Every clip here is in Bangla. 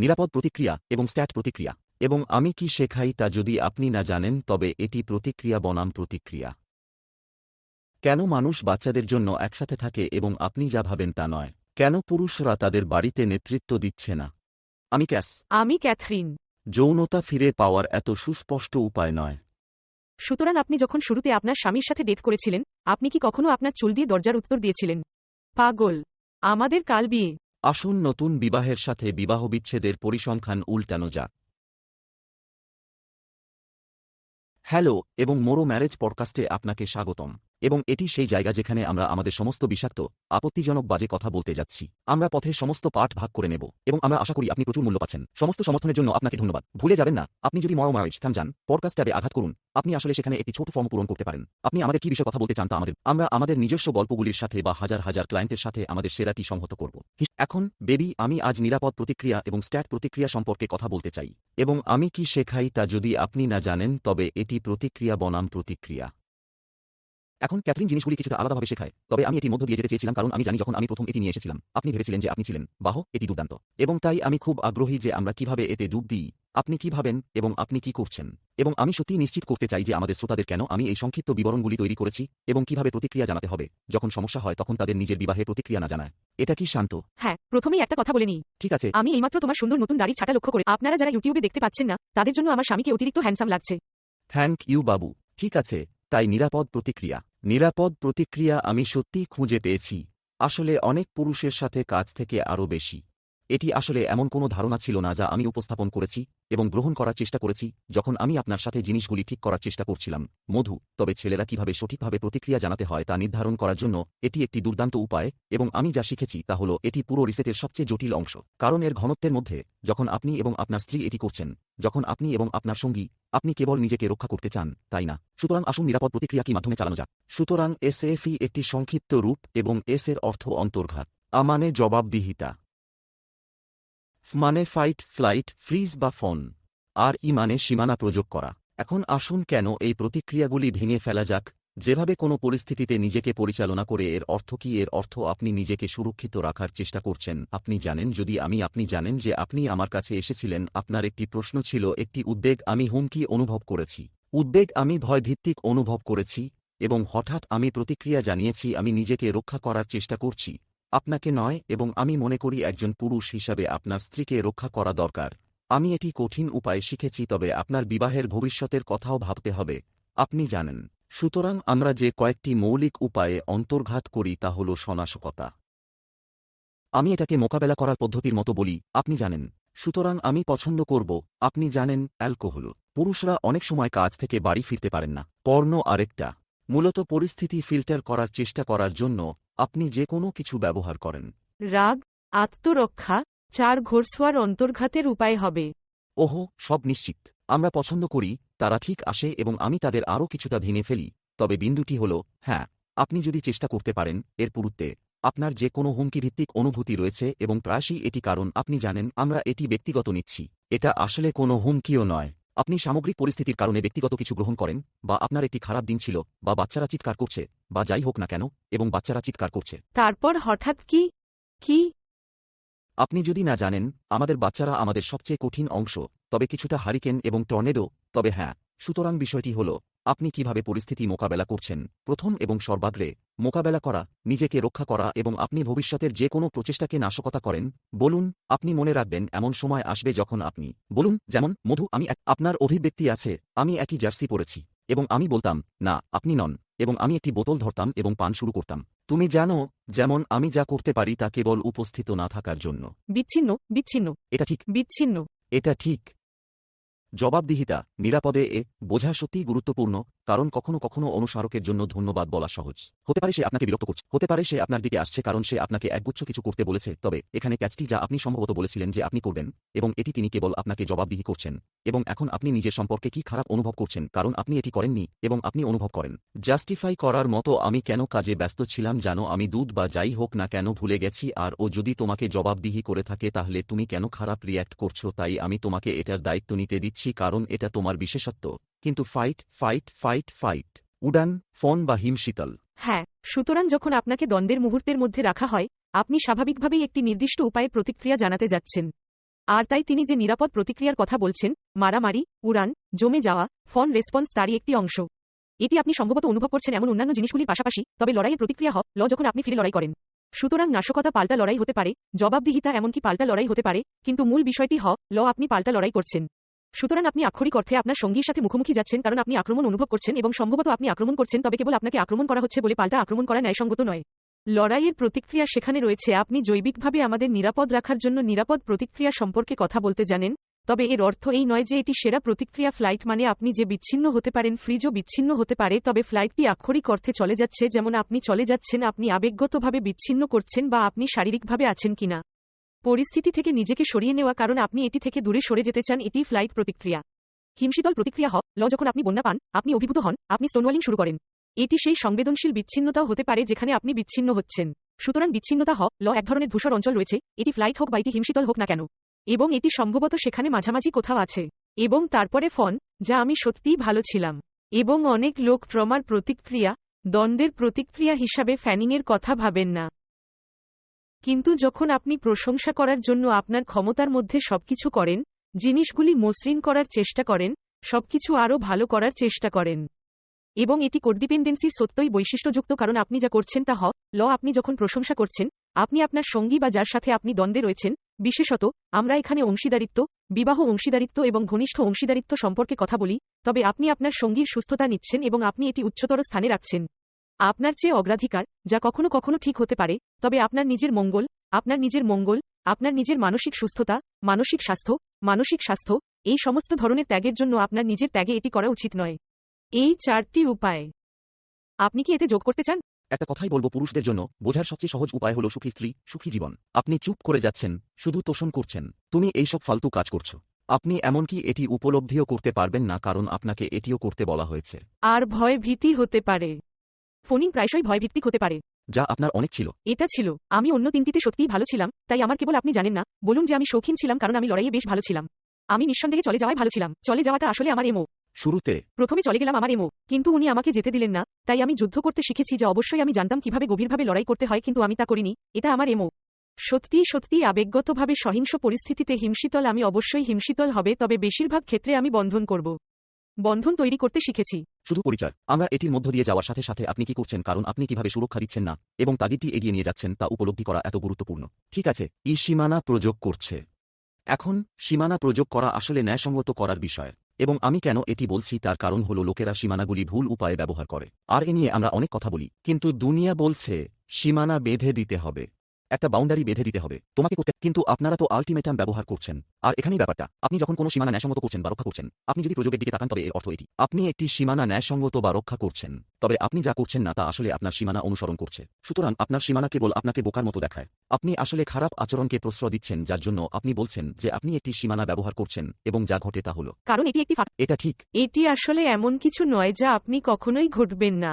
নিরাপদ প্রতিক্রিয়া এবং স্ট্যাট প্রতিক্রিয়া। এবং আমি কি শেখাই তা যদি আপনি না জানেন তবে এটি প্রতিক্রিয়া বনাম প্রতিক্রিয়া। কেন মানুষ বাচ্চাদের জন্য একসাথে থাকে এবং আপনি যা ভাবেন তা নয়? কেন পুরুষরা তাদের বাড়িতে নেতৃত্ব দিচ্ছে না? আমি ক্যাস। আমি ক্যাথরিন। যৌনতা ফিরে পাওয়ার এত সুস্পষ্ট উপায় নয়। সুতরাং আপনি যখন শুরুতে আপনার স্বামীর সাথে ডেট করেছিলেন আপনি কি কখনো আপনার চুল দিয়ে দরজার উত্তর দিয়েছিলেন? পাগল। আমাদের কাল বিয়ে। আসুন নতুন বিবাহের সাথে বিবাহবিচ্ছেদের পরিসংখ্যান উল্টানো যাক। হ্যালো, এবং মোরো ম্যারেজ পডকাস্টে আপনাকে স্বাগতম। এবং এটি সেই জায়গা যেখানে আমরা আমাদের সমস্ত বিষাক্ত, আপত্তিজনক বাজে কথা বলতে যাচ্ছি। আমরা পথে সমস্ত পাঠ ভাগ করে নেব এবং আমরা আশা করি আপনি প্রচুর মূল্য পাচ্ছেন। সমস্ত সমর্থনের জন্য আপনাকে ধন্যবাদ। ভুলে যাবেন না, আপনি যদি মরম ম্যারেজ খান যান পডকাস্ট ট্যাবে আঘাত করুন। আপনি আসলে সেখানে একটি ছোট ফর্ম পূরণ করতে পারেন। আপনি আমাদের কি বিষয়ে কথা বলতে চান তা আমাদের আমরা আমাদের নিজস্ব গল্পগুলির সাথে বা হাজার হাজার ক্লায়েন্টের সাথে আমাদের সেরাটি সংহত করব। এখন, বেবি, আমি আজ নিরাপদ প্রতিক্রিয়া এবং স্ট্যাট প্রতিক্রিয়া সম্পর্কে কথা বলতে চাই। এবং আমি কি শেখাই তা যদি আপনি না জানেন, তবে এটি প্রতিক্রিয়া বনাম প্রতিক্রিয়া। এখন ক্যাথরিন জিনিসগুলি কিছুটা আলাদাভাবে শেখায় তবে আমি এটি মধ্য দিয়ে যেতে চেয়েছিলাম কারণ আমি জানি যখন আমি প্রথম এটি নিয়ে এসেছিলাম আপনি ভেবেছিলেন যে আপনি ছিলেন বাহ এটি দুর্দান্ত। এবং তাই আমি খুব আগ্রহী যে আমরা কীভাবে এতে ডুব দিই আপনি কি ভাবেন এবং আপনি কি করছেন? এবং আমি সত্যিই নিশ্চিত করতে চাই যে আমাদের শ্রোতাদের কেন আমি এই সংক্ষিপ্ত বিবরণগুলি তৈরি করেছি এবং কীভাবে প্রতিক্রিয়া জানাতে হবে যখন সমস্যা হয় তখন তাদের নিজের বিবাহে প্রতিক্রিয়া না জানায়। এটা কি শান্ত? হ্যাঁ প্রথমেই একটা কথা বলে নিই। ঠিক আছে। আমি এইমাত্র তোমার সুন্দর নতুন দাড়ি ছাটা লক্ষ্য করে আপনারা যারা ইউটিউবে দেখতে পাচ্ছেন না তাদের জন্য আমার স্বামীকে অতিরিক্ত হ্যান্ডসাম লাগছে। থ্যাংক ইউ বাবু। ঠিক আছে। তাই নিরাপদ প্রতিক্রিয়া। নিরাপদ প্রতিক্রিয়া আমি সত্যিই খুঁজে পেয়েছি। আসলে অনেক পুরুষের সাথে কাজ থেকে আরও বেশি। এটি আসলে এমন কোনো ধারণা ছিল না যা আমি উপস্থাপন করেছি এবং গ্রহণ করার চেষ্টা করেছি যখন আমি আপনার সাথে জিনিসগুলি ঠিক করার চেষ্টা করছিলাম। মধু, তবে ছেলেরা কীভাবে সঠিকভাবে প্রতিক্রিয়া জানাতে হয় তা নির্ধারণ করার জন্য এটি একটি দুর্দান্ত উপায় এবং আমি যা শিখেছি তা হল এটি পুরো রিসেটের সবচেয়ে জটিল অংশ। কারণ এর ঘনত্বের মধ্যে, যখন আপনি এবং আপনার স্ত্রী এটি করছেন, যখন আপনি এবং আপনার সঙ্গী, আপনি কেবল নিজেকে রক্ষা করতে চান, তাই না? সুতরাং আসুন নিরাপদ প্রতিক্রিয়া কি মাধ্যমে চালানো যাক। সুতরাং এসএফই একটি সংক্ষিপ্ত রূপ এবং এস এর অর্থ অন্তর্ঘাত। আ মানে জবাবদিহিতা। মানে ফাইট ফ্লাইট ফ্রিজ বা ফোন আর ই মানে সীমানা প্রযোগ করা। এখন আসুন কেন এই প্রতিক্রিয়াগুলি ভেঙে ফেলা যাক। যেভাবে কোনো পরিস্থিতিতে নিজেকে পরিচালনা করে এর অর্থ কি, এর অর্থ আপনি নিজেকে সুরক্ষিত রাখার চেষ্টা করছেন। আপনি জানেন, যদি আমি, আপনি জানেন যে আপনি আমার কাছে এসেছিলেন, আপনার একটি প্রশ্ন ছিল, একটি উদ্বেগ আমি হুমকি অনুভব করেছি। উদ্বেগ আমি ভয়ভিত্তিক অনুভব করেছি, এবং হঠাৎ আমি প্রতিক্রিয়া জানিয়েছি, আমি নিজেকে রক্ষা করার চেষ্টা করছি। আপনাকে নয় এবং আমি মনে করি একজন পুরুষ হিসাবে আপনার স্ত্রীকে রক্ষা করা দরকার। আমি এটি কঠিন উপায়ে শিখেছি, তবে আপনার বিবাহের ভবিষ্যতের কথাও ভাবতে হবে। আপনি জানেন। সুতরাং আমরা যে কয়েকটি মৌলিক উপায়ে অন্তর্ঘাত করি তা হল সনাশকতা আমি এটাকে মোকাবেলা করার পদ্ধতির মতো বলি, আপনি জানেন। সুতরাং আমি পছন্দ করব, আপনি জানেন, অ্যালকোহল। পুরুষরা অনেক সময় কাজ থেকে বাড়ি ফিরতে পারেন না। পর্ণ আরেকটা। মূলত পরিস্থিতি ফিল্টার করার চেষ্টা করার জন্য আপনি যে কোনো কিছু ব্যবহার করেন। রাগ আত্মরক্ষা চার ঘোরসোয়ার অন্তর্ঘাতের উপায় হবে। ওহো সব নিশ্চিত। আমরা পছন্দ করি তারা ঠিক আসে এবং আমি তাদের আরও কিছুটা ভেঙে ফেলি। তবে বিন্দুটি হল হ্যাঁ আপনি যদি চেষ্টা করতে পারেন এর পুরুত্বে আপনার যে কোনো হুমকিভিত্তিক অনুভূতি রয়েছে এবং প্রায়শই এটি কারণ আপনি জানেন আমরা এটি ব্যক্তিগত নিচ্ছি। এটা আসলে কোনো হুমকিও নয়। আপনি সামগ্রিক পরিস্থিতির কারণে ব্যক্তিগত কিছু গ্রহণ করেন বা আপনার একটি খারাপ দিন ছিল বা বাচ্চারা চিৎকার করছে বা যাই হোক না কেন এবং বাচ্চারা চিৎকার করছে। তারপর হঠাৎ কি? কি? আপনি যদি না জানেন আমাদের বাচ্চারা আমাদের সবচেয়ে কঠিন অংশ তবে কিছুটা হারিকেন এবং টর্নেডো তবে হ্যাঁ। সুতরাং বিষয়টি হল আপনি কীভাবে পরিস্থিতি মোকাবেলা করছেন? প্রথম এবং সর্বাগ্রে মোকাবেলা করা নিজেকে রক্ষা করা এবং আপনি ভবিষ্যতের যে কোনো প্রচেষ্টাকে নাশকতা করেন বলুন আপনি মনে রাখবেন এমন সময় আসবে যখন আপনি বলুন যেমন মধু আমি আপনার অভিব্যক্তি আছে আমি একই জার্সি পরেছি এবং আমি বলতাম না আপনি নন। এবং আমি একটি বোতল ধরতাম এবং পান শুরু করতাম। তুমি জানো যেমন আমি যা করতে পারি তা কেবল উপস্থিত না থাকার জন্য। বিচ্ছিন্ন বিচ্ছিন্ন এটা ঠিক। বিচ্ছিন্ন। এটা ঠিক। জবাবদিহিতা নিরাপদে এ বোঝা সত্যিই গুরুত্বপূর্ণ। কারণ কখনো কখনো অনুসারকের জন্য ধন্যবাদ বলা সহজ। হতে পারে সে আপনাকে বিরক্ত করছে। হতে পারে সে আপনার দিকে আসছে কারণ সে আপনাকে একগুচ্ছ কিছু করতে বলেছে, তবে এখানে ক্যাচটি যা আপনি সম্ভবত বলেছিলেন যে আপনি করবেন, এবং এটি তিনি কেবল আপনাকে জবাবদিহি করছেন, এবং এখন আপনি নিজের সম্পর্কে কি খারাপ অনুভব করছেন, কারণ আপনি এটি করেননি, এবং আপনি অনুভব করেন। জাস্টিফাই করার মতো আমি কেন কাজে ব্যস্ত ছিলাম জানো, আমি দুধ বা যাই হোক না কেন ভুলে গেছি, আর ও যদি তোমাকে জবাবদিহি করে থাকে তাহলে তুমি কেন খারাপ রিয়্যাক্ট করছ, তাই আমি তোমাকে এটার দায়িত্ব নিতে দিচ্ছি, কারণ এটা তোমার বিশেষত্ব। কিন্তু ফাইট ফাইট ফাইট ফাইট উডান, ফোন বা হিমশীতল। হ্যাঁ সুতরাং যখন আপনাকে দ্বন্দ্বের মুহূর্তের মধ্যে রাখা হয়, আপনি স্বাভাবিকভাবেই একটি নির্দিষ্ট উপায়ে প্রতিক্রিয়া জানাতে যাচ্ছেন। আর তাই তিনি যে নিরাপদ প্রতিক্রিয়ার কথা বলছেন, মারামারি, উড়ান, জমে যাওয়া, ফোন রেসপন্স তারই একটি অংশ। এটি আপনি সম্ভবত অনুভব করছেন এমন অন্যান্য জিনিসগুলির পাশাপাশি, তবে লড়াইয়ের প্রতিক্রিয়া হ ল যখন আপনি ফিরে লড়াই করেন। সুতরাং নাশকতা পাল্টা লড়াই হতে পারে, জবাবদিহিতা এমনকি পাল্টা লড়াই হতে পারে, কিন্তু মূল বিষয়টি হ ল আপনি পাল্টা লড়াই করছেন। সুতরাং আপনি আক্ষরিক অর্থে আপনার সঙ্গীর সাথে মুখোমুখি যাচ্ছেন কারণ আপনি আক্রমণ অনুভব করছেন এবং সম্ভবত আপনি আক্রমণ করছেন, তবে কেবল আপনাকে আক্রমণ করা হচ্ছে বলে পাল্টা আক্রমণ করা ন্যায়সঙ্গত নয়। লড়াইয়ের প্রতিক্রিয়া সেখানে রয়েছে। আপনি জৈবিকভাবে আমাদের নিরাপদ রাখার জন্য নিরাপদ প্রতিক্রিয়া সম্পর্কে কথা বলতে জানেন, তবে এর অর্থ এই নয় যে এটি সেরা প্রতিক্রিয়া ফ্লাইট মানে আপনি যে বিচ্ছিন্ন হতে পারেন, ফ্রিজও বিচ্ছিন্ন হতে পারে, তবে ফ্লাইটটি আক্ষরিক অর্থে চলে যাচ্ছে, যেমন আপনি চলে যাচ্ছেন, আপনি আবেগগতভাবে বিচ্ছিন্ন করছেন বা আপনি শারীরিকভাবে আছেন কিনা। পরিস্থিতি থেকে নিজেকে সরিয়ে নেওয়া কারণ আপনি এটি থেকে দূরে সরে যেতে চান, এটি ফ্লাইট প্রতিক্রিয়া। হিমশীতল প্রতিক্রিয়া হ, ল, যখন আপনি বন্যা পান, আপনি অভিভূত হন, আপনি স্টোনওয়ালিং শুরু করেন। এটি সেই সংবেদনশীল বিচ্ছিন্নতাও হতে পারে যেখানে আপনি বিচ্ছিন্ন হচ্ছেন। সুতরাং বিচ্ছিন্নতা হ, ল, এক ধরনের ধূসর অঞ্চল রয়েছে, এটি ফ্লাইট হোক বা এটি হিমশীতল হোক না কেন। এবং এটি সম্ভবত সেখানে মাঝামাঝি কোথাও আছে। এবং তারপরে ফন যা আমি সত্যিই ভালো ছিলাম। এবং অনেক লোক ট্রমার প্রতিক্রিয়া, দ্বন্দ্বের প্রতিক্রিয়া হিসাবে ফ্যানিংয়ের কথা ভাবেন না। কিন্তু যখন আপনি প্রশংসা করার জন্য আপনার ক্ষমতার মধ্যে সবকিছু করেন, জিনিসগুলি মসৃণ করার চেষ্টা করেন, সবকিছু আরও ভালো করার চেষ্টা করেন। এবং এটি কোডডিপেন্ডেন্সির সত্যই বৈশিষ্ট্যযুক্ত, কারণ আপনি যা করছেন তা হ ল আপনি যখন প্রশংসা করছেন, আপনি আপনার সঙ্গী বা যার সাথে আপনি দ্বন্দ্বে রয়েছেন, বিশেষত, আমরা এখানে অংশীদারিত্ব, বিবাহ অংশীদারিত্ব এবং ঘনিষ্ঠ অংশীদারিত্ব সম্পর্কে কথা বলি, তবে আপনি আপনার সঙ্গীর সুস্থতা নিচ্ছেন এবং আপনি এটি উচ্চতর স্থানে রাখছেন। আপনার চেয়ে অগ্রাধিকার যা কখনো কখনো ঠিক হতে পারে তবে আপনার নিজের মঙ্গল আপনার নিজের মঙ্গল আপনার নিজের মানসিক সুস্থতা মানসিক স্বাস্থ্য মানসিক স্বাস্থ্য এই সমস্ত ধরনের ত্যাগের জন্য আপনার নিজের ত্যাগে এটি করা উচিত নয়। এই চারটি উপায়। আপনি কি এতে যোগ করতে চান? একটা কথাই বলব পুরুষদের জন্য বোঝার সবচেয়ে সহজ উপায় হলো সুখী স্ত্রী সুখী জীবন। আপনি চুপ করে যাচ্ছেন শুধু তোষণ করছেন তুমি এইসব ফালতু কাজ করছ। আপনি এমনকি এটি উপলব্ধিও করতে পারবেন না কারণ আপনাকে এটিও করতে বলা হয়েছে। আর ভয় ভীতি হতে পারে। ফোনিং প্রায়শই ভয়ভিত্তিক হতে পারে। যা আপনার অনেক ছিল। এটা ছিল। আমি অন্য তিনটিতে সত্যিই ভালো ছিলাম তাই আমার কেবল আপনি জানেন না। বলুন যে আমি শৌখিন ছিলাম কারণ আমি লড়াইয়ে বেশ ভালো ছিলাম। আমি নিঃসন্দেহে চলে যাওয়ায় ভালো ছিলাম। চলে যাওয়াটা আসলে আমার এমো শুরুতে প্রথমে চলে গেলাম আমার এমো কিন্তু উনি আমাকে যেতে দিলেন না তাই আমি যুদ্ধ করতে শিখেছি যা অবশ্যই আমি জানতাম কীভাবে গভীরভাবে লড়াই করতে হয় কিন্তু আমি তা করিনি। এটা আমার এমো সত্যিই সত্যিই আবেগগতভাবে সহিংস পরিস্থিতিতে হিমশীতল আমি অবশ্যই হিমশীতল হবে তবে বেশিরভাগ ক্ষেত্রে আমি বন্ধন করব। বন্ধন তৈরি করতে শিখেছি। শুধু পরিচয়। আমরা এটির মধ্য দিয়ে যাওয়ার সাথে সাথে আপনি কি করছেন, কারণ আপনি কীভাবে সুরক্ষা দিচ্ছেন না, এবং তাগিদটি এগিয়ে নিয়ে যাচ্ছেন তা উপলব্ধি করা এত গুরুত্বপূর্ণ। ঠিক আছে, ই সীমানা প্রযোগ করছে। এখন, সীমানা প্রযোগ করা আসলে ন্যায়সঙ্গত করার বিষয়, এবং আমি কেন এটি বলছি তার কারণ হল লোকেরা সীমানাগুলি ভুল উপায়ে ব্যবহার করে। আর এ নিয়ে আমরা অনেক কথা বলি, কিন্তু দুনিয়া বলছে, সীমানা বেঁধে দিতে হবে। একটা বাউন্ডারি বেঁধে দিতে হবে। তোমাকে করতে কিন্তু আপনারা তো আলটিমেটাম ব্যবহার করছেন। আর এখানেই ব্যাপারটা আপনি যখন কোনো সীমানা ন্যায়সঙ্গত করছেন বা রক্ষা করছেন আপনি যদি প্রযোগের দিকে তাকান তবে এর অর্থ এটি। আপনি একটি সীমানা ন্যায়সঙ্গত বা রক্ষা করছেন তবে আপনি যা করছেন না তা আসলে আপনার সীমানা অনুসরণ করছে। সুতরাং আপনার সীমানা কেবল আপনাকে বোকার মতো দেখায়। আপনি আসলে খারাপ আচরণকে প্রশ্রয় দিচ্ছেন যার জন্য আপনি বলছেন যে আপনি একটি সীমানা ব্যবহার করছেন এবং যা ঘটে তা হল। কারণ এটি একটি এটা ঠিক। এটি আসলে এমন কিছু নয় যা আপনি কখনোই ঘটবেন না।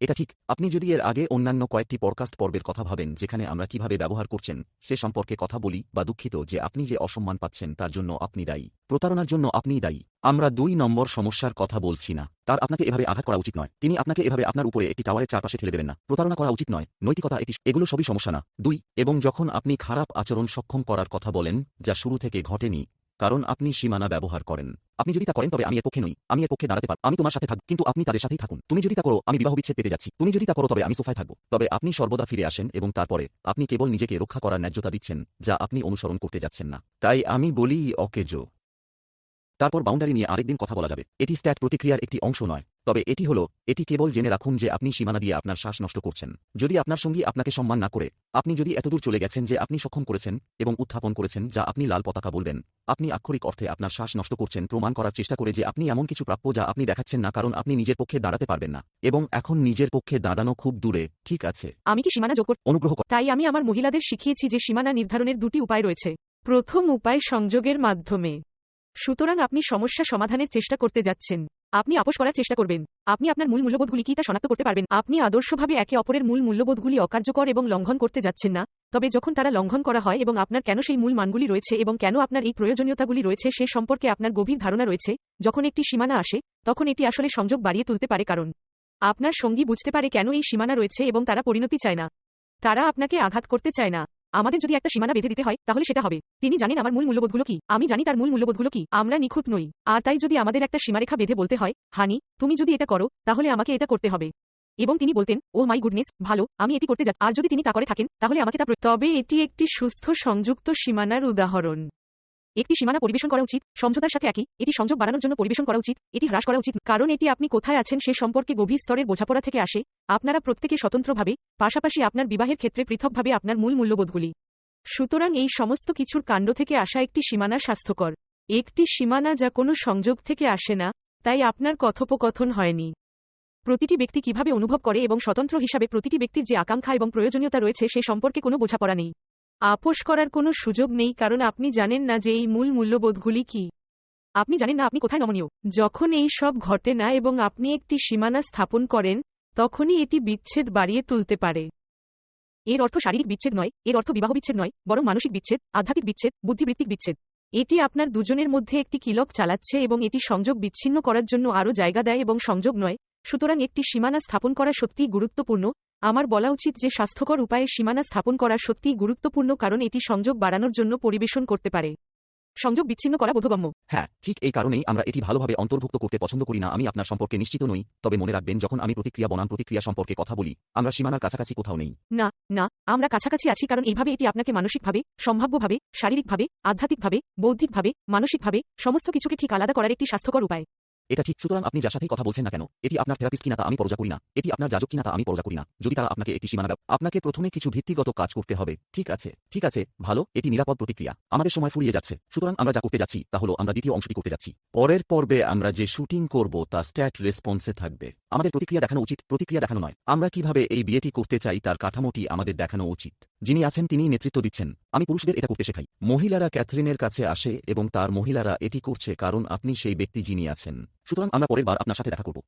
এটা ঠিক। আপনি যদি এর আগে অন্যান্য কয়েকটি পডকাস্ট পর্বের কথা ভাবেন, যেখানে আমরা কীভাবে ব্যবহার করছেন, সে সম্পর্কে কথা বলি বা দুঃখিত যে আপনি যে অসম্মান পাচ্ছেন, তার জন্য আপনি দায়ী। প্রতারণার জন্য আপনিই দায়ী। আমরা দুই নম্বর সমস্যার কথা বলছি না। তার আপনাকে এভাবে আঘাত করা উচিত নয়। তিনি আপনাকে এভাবে আপনার উপরে একটি টাওয়ারের চারপাশে ঠেলে দেবেন না। প্রতারণা করা উচিত নয়। নৈতিকতা এটি এগুলো সবই সমস্যা না। দুই, এবং যখন আপনি খারাপ আচরণ সক্ষম করার কথা বলেন, যা শুরু থেকে ঘটেনি কারণ আপনি সীমানা ব্যবহার করেন। আপনি যদি তা করেন, তবে আমি এর পক্ষে নই। আমি এর পক্ষে দাঁড়াতে পারি আমি তোমার সাথে থাকব কিন্তু আপনি তাদের সাথেই থাকুন। তুমি যদি তা করো, আমি বিবাহ বিচ্ছেদ পেতে যাচ্ছি। তুমি যদি তা করো, তবে আমি সোফায় থাকব। তবে আপনি সর্বদা ফিরে আসেন এবং তারপরে আপনি কেবল নিজেকে রক্ষা করার ন্যায্যতা দিচ্ছেন, যা আপনি অনুসরণ করতে যাচ্ছেন না। তাই আমি বলি, অকেজো। তারপর বাউন্ডারি নিয়ে আরেকদিন কথা বলা যাবে। এটি স্ট্যাট প্রতিক্রিয়ার একটি অংশ নয়। তবে এটি হল এটি কেবল জেনে রাখুন যে আপনি সীমানা দিয়ে আপনার শ্বাস নষ্ট করছেন। যদি আপনার সঙ্গী আপনাকে সম্মান না করে আপনি যদি এতদূর চলে গেছেন যে আপনি সক্ষম করেছেন এবং উত্থাপন করেছেন যা আপনি লাল পতাকা বলবেন আপনি আক্ষরিক অর্থে আপনার শ্বাস নষ্ট করছেন প্রমাণ করার চেষ্টা করে যে আপনি এমন কিছু প্রাপ্য যা আপনি দেখাচ্ছেন না কারণ আপনি নিজের পক্ষে দাঁড়াতে পারবেন না। এবং এখন নিজের পক্ষে দাঁড়ানো খুব দূরে ঠিক আছে। আমি কি সীমানা যোগ অনুগ্রহ কর তাই আমি আমার মহিলাদের শিখিয়েছি যে সীমানা নির্ধারণের দুটি উপায় রয়েছে। প্রথম উপায় সংযোগের মাধ্যমে। সুতরাং আপনি সমস্যা সমাধানের চেষ্টা করতে যাচ্ছেন। আপনি আপোষ করার চেষ্টা করবেন। আপনি আপনার মূল মূল্যবোধগুলি কি তা শনাক্ত করতে পারবেন। আপনি আদর্শভাবে একে অপরের মূল মূল্যবোধগুলি অকার্যকর এবং লঙ্ঘন করতে যাচ্ছেন না। তবে যখন তারা লঙ্ঘন করা হয় এবং আপনার কেন সেই মূল মানগুলি রয়েছে এবং কেন আপনার এই প্রয়োজনীয়তাগুলি রয়েছে সে সম্পর্কে আপনার গভীর ধারণা রয়েছে, যখন একটি সীমানা আসে, তখন এটি আসলে সংযোগ বাড়িয়ে তুলতে পারে কারণ আপনার সঙ্গী বুঝতে পারে কেন এই সীমানা রয়েছে এবং তারা পরিণতি চায় না। তারা আপনাকে আঘাত করতে চায় না। আমাদের যদি একটা সীমানা বেঁধে দিতে হয়, তাহলে সেটা হবে। তিনি জানেন আমার মূল মূল্যবোধগুলো কি। আমি জানি তার মূল মূল্যবোধগুলো কি। আমরা নিখুঁত নই। আর তাই যদি আমাদের একটা সীমারেখা বেঁধে বলতে হয়, হানি, তুমি যদি এটা করো, তাহলে আমাকে এটা করতে হবে। এবং তিনি বলতেন ও মাই গুডনেস, ভালো, আমি এটি করতে যাচ্ছি আর যদি তিনি তা করে থাকেন, তাহলে আমাকে তা তবে এটি একটি সুস্থ সংযুক্ত সীমানার উদাহরণ। একটি সীমানা পরিবেশন করা উচিত, সমঝোতার সাথে একই, এটি সংযোগ বাড়ানোর জন্য পরিবেশন করা উচিত, এটি হ্রাস করা উচিত। কারণ এটি আপনি কোথায় আছেন সে সম্পর্কে গভীর স্তরের বোঝাপড়া থেকে আসে, আপনারা প্রত্যেকে স্বতন্ত্রভাবে, পাশাপাশি আপনার বিবাহের ক্ষেত্রে পৃথকভাবে আপনার মূল মূল্যবোধগুলি। সুতরাং এই সমস্ত কিছুর কাণ্ড থেকে আসা একটি সীমানা স্বাস্থ্যকর। একটি সীমানা যা কোনো সংযোগ থেকে আসে না, তাই আপনার কথোপকথন হয়নি। প্রতিটি ব্যক্তি কীভাবে অনুভব করে এবং স্বতন্ত্র হিসাবে প্রতিটি ব্যক্তির যে আকাঙ্ক্ষা এবং প্রয়োজনীয়তা রয়েছে সে সম্পর্কে কোনো বোঝাপড়া নেই। আপোষ করার কোনো সুযোগ নেই কারণ আপনি জানেন না যে এই মূল মূল্যবোধগুলি কি। আপনি জানেন না আপনি কোথায় নমনীয়। যখন এই সব ঘটে না এবং আপনি একটি সীমানা স্থাপন করেন, তখনই এটি বিচ্ছেদ বাড়িয়ে তুলতে পারে। এর অর্থ শারীরিক বিচ্ছেদ নয়, এর অর্থ বিবাহ বিচ্ছেদ নয়, বরং মানসিক বিচ্ছেদ, আধ্যাত্মিক বিচ্ছেদ, বুদ্ধিবৃত্তিক বিচ্ছেদ। এটি আপনার দুজনের মধ্যে একটি কিলক চালাচ্ছে এবং এটি সংযোগ বিচ্ছিন্ন করার জন্য আরও জায়গা দেয় এবং সংযোগ নয় সুতরাং একটি সীমানা স্থাপন করা সত্যিই গুরুত্বপূর্ণ। আমার বলা উচিত যে স্বাস্থ্যকর উপায়ে সীমানা স্থাপন করা সত্যিই গুরুত্বপূর্ণ কারণ এটি সংযোগ বাড়ানোর জন্য পরিবেশন করতে পারে। সংযোগ বিচ্ছিন্ন করা বোধগম্য। হ্যাঁ ঠিক এই কারণেই আমরা এটি ভালোভাবে অন্তর্ভুক্ত করতে পছন্দ করি না আমি আপনার সম্পর্কে নিশ্চিত নই তবে মনে রাখবেন যখন আমি প্রতিক্রিয়া বনাম প্রতিক্রিয়া সম্পর্কে কথা বলি আমরা সীমানার কাছাকাছি কোথাও নেই। না না আমরা কাছাকাছি আছি কারণ এইভাবে এটি আপনাকে মানসিকভাবে সম্ভাব্যভাবে শারীরিকভাবে আধ্যাত্মিকভাবে বৌদ্ধিকভাবে মানসিকভাবে সমস্ত কিছুকে ঠিক আলাদা করার একটি স্বাস্থ্যকর উপায়। এটা ঠিক, সুতরাং আপনি যার সাথেই কথা বলছেন না কেন, এটি আপনার থেরাপিস্ট কিনা তা আমি পরজা করি না, এটি আপনার যাজক কিনা তা আমি পরজা করি না, যদি তারা আপনাকে একটি সীমানা আপনাকে প্রথমে কিছু ভিত্তিগত কাজ করতে হবে, ঠিক আছে ঠিক আছে, ভালো, এটি নিরাপদ প্রতিক্রিয়া, আমাদের সময় ফুরিয়ে যাচ্ছে, সুতরাং আমরা যা করতে যাচ্ছি, তা হলো আমরা দ্বিতীয় অংশটি করতে যাচ্ছি, পরের পর্বে আমরা যে শুটিং করব তা স্ট্যাট রেসপন্সে থাকবে, আমাদের প্রতিক্রিয়া দেখানো উচিত, প্রতিক্রিয়া দেখানো নয়, আমরা কীভাবে এই বিয়েটি করতে চাই তার কাঠামোটি আমাদের দেখানো উচিত, যিনি আছেন তিনি নেতৃত্ব দিচ্ছেন আমি পুরুষদের এটা করতে শেখাই। মহিলারা ক্যাথরিনের কাছে আসে এবং তার মহিলারা এটি করছে কারণ আপনি সেই ব্যক্তি যিনি আছেন। সুতরাং আমরা পরের বার আপনার সাথে দেখা করব।